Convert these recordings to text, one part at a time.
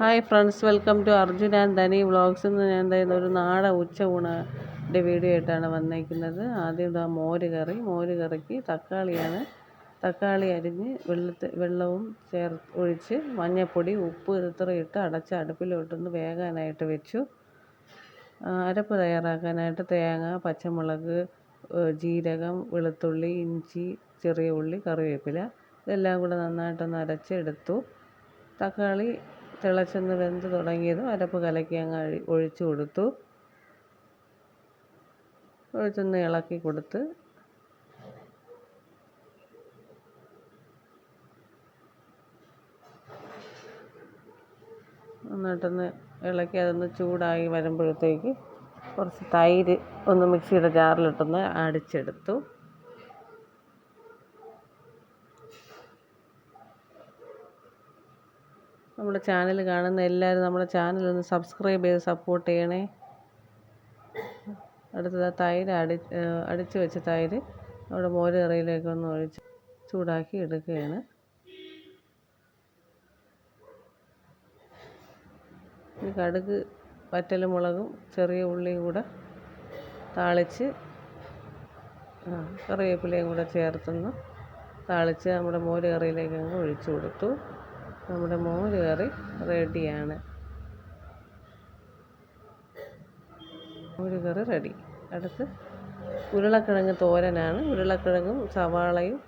Hi friends welcome to Arjun and Dhani vlogs എന്ന് ഞാൻ എന്തായാലും ഒരു നാടൻ ഉച്ച ഊണിന്റെ വീഡിയോ ആയിട്ടാണ് വന്നേക്കുന്നത്. ആദ്യം ഇതാ മോര് കറി. മോര് കറിക്ക് തക്കാളിയാണ്. തക്കാളി അരിഞ്ഞ് വെള്ളത്തിൽ വെള്ളവും ചേർ ഒഴിച്ച് മഞ്ഞൾപ്പൊടി ഉപ്പ് ഇത്ര ഇട്ട് അടച്ച് അടുപ്പിലോട്ടൊന്ന് വേകാനായിട്ട് വെച്ചു. അരപ്പ് തയ്യാറാക്കാനായിട്ട് തേങ്ങ പച്ചമുളക് ജീരകം വെളുത്തുള്ളി ഇഞ്ചി ചെറിയ ഉള്ളി കറിവേപ്പില. ഇതെല്ലാം കൂടെ നന്നായിട്ടൊന്ന് അരച്ചെടുത്തു. തക്കാളി തിളച്ചൊന്ന് വെന്ത് തുടങ്ങിയതും അരപ്പ് കലക്കി അങ്ങ് ഒഴിച്ചു കൊടുത്തു. ഒഴിച്ചൊന്ന് ഇളക്കി കൊടുത്ത് എന്നിട്ടൊന്ന് ഇളക്കി അതൊന്ന് ചൂടായി വരുമ്പോഴത്തേക്ക് കുറച്ച് തൈര് ഒന്ന് മിക്സിയുടെ ജാറിലിട്ടൊന്ന് അടിച്ചെടുത്തു. നമ്മുടെ ചാനൽ കാണുന്ന എല്ലാവരും നമ്മുടെ ചാനൽ ഒന്ന് സബ്സ്ക്രൈബ് ചെയ്ത് സപ്പോർട്ട് ചെയ്യണേ. അടുത്തത് തൈര് അടി അടിച്ച് വെച്ച തൈര് നമ്മുടെ മോര് കറിയിലേക്ക് ഒന്ന് ഒഴിച്ച് ചൂടാക്കി എടുക്കുകയാണ്. ഈ കടുക് വറ്റൽമുളകും ചെറിയ ഉള്ളിയും കൂടെ താളിച്ച് കറിവേപ്പിലയും കൂടെ ചേർത്തൊന്ന് താളിച്ച് നമ്മുടെ മോര് കറിയിലേക്ക് അങ്ങ് ഒഴിച്ചു കൊടുത്തു. നമ്മുടെ മോര് കറി റെഡിയാണ്. മോര് കറി റെഡി. അടുത്ത് ഉരുളക്കിഴങ്ങ് തോരനാണ്. ഉരുളക്കിഴങ്ങും സവാളയും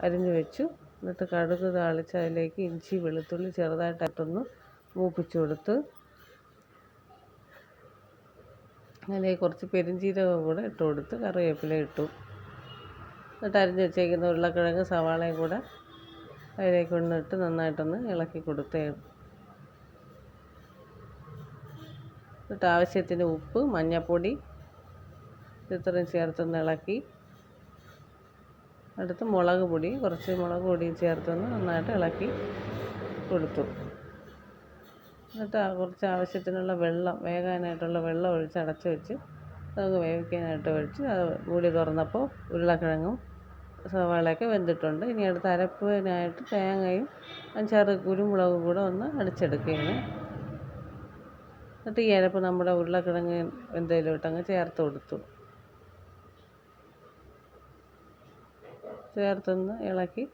അരിഞ്ഞു വെച്ചു. എന്നിട്ട് കടുക് താളിച്ച് അതിലേക്ക് ഇഞ്ചി വെളുത്തുള്ളി ചെറുതായിട്ടൊന്ന് മൂപ്പിച്ചു കൊടുത്ത് അതിലേക്ക് കുറച്ച് പെരിഞ്ചീരകം കൂടെ ഇട്ട് കൊടുത്ത് കറിവേപ്പില ഇട്ടു. എന്നിട്ട് അരിഞ്ഞ് വെച്ചേക്കുന്ന ഉരുളക്കിഴങ്ങ് സവാളയും കൂടെ അതിലേക്ക് കൊണ്ടിട്ട് നന്നായിട്ടൊന്ന് ഇളക്കി കൊടുത്തേ. എന്നിട്ട് ആവശ്യത്തിന് ഉപ്പ് മഞ്ഞൾപ്പൊടി ഇത്രയും ചേർത്തൊന്ന് ഇളക്കി. അടുത്ത് മുളക് പൊടി കുറച്ച് മുളക് പൊടിയും ചേർത്തൊന്ന് നന്നായിട്ട് ഇളക്കി കൊടുത്തു. എന്നിട്ട് കുറച്ച് ആവശ്യത്തിനുള്ള വെള്ളം വേകാനായിട്ടുള്ള വെള്ളം ഒഴിച്ച് അടച്ച് വെച്ച് നമുക്ക് വേവിക്കാനായിട്ട് ഒഴിച്ച് അത് മൂടി തുറന്നപ്പോൾ ഉരുളക്കിഴങ്ങും സവാളയൊക്കെ വെന്തിട്ടുണ്ട്. ഇനി അടുത്ത അരപ്പിനായിട്ട് തേങ്ങയും അഞ്ചാറ് കുരുമുളകും കൂടെ ഒന്ന് അടിച്ചെടുക്കുകയാണ്. എന്നിട്ട് ഈ അരപ്പ് നമ്മുടെ ഉരുളക്കിഴങ്ങ് വെന്തതിലോട്ടങ്ങ് ചേർത്ത് കൊടുത്തു. ചേർത്തൊന്ന് ഇളക്കി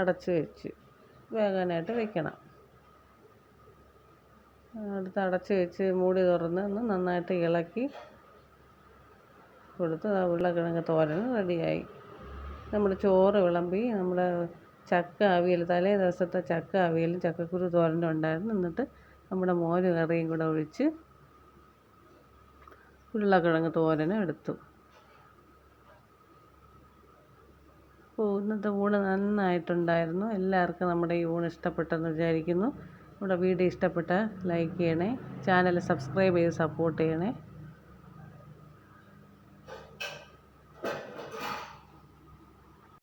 അടച്ച് വെച്ച് വേകാനായിട്ട് വെക്കണം. അടുത്ത് അടച്ച് വെച്ച് മൂടി തുറന്ന് ഒന്ന് നന്നായിട്ട് ഇളക്കി കൊടുത്ത് ഉരുളക്കിഴങ്ങ് തോരൻ റെഡിയായി. നമ്മൾ ചോറ് വിളമ്പി നമ്മുടെ ചക്ക അവിയൽ തലേ ദിവസത്തെ ചക്ക അവിയലും ചക്കക്കുരു തോരനും ഉണ്ടായിരുന്നു. എന്നിട്ട് നമ്മുടെ മോര് കറിയും കൂടെ ഒഴിച്ച് ഉരുളക്കിഴങ്ങ് തോരനും എടുത്തു. അപ്പോൾ ഇന്നത്തെ ഊണ് നന്നായിട്ടുണ്ടായിരുന്നു. എല്ലാവർക്കും നമ്മുടെ ഈ ഊണ് ഇഷ്ടപ്പെട്ടെന്ന് വിചാരിക്കുന്നു. നമ്മുടെ വീഡിയോ ഇഷ്ടപ്പെട്ട ലൈക്ക് ചെയ്യണേ ചാനൽ സബ്സ്ക്രൈബ് ചെയ്ത് സപ്പോർട്ട് ചെയ്യണേ.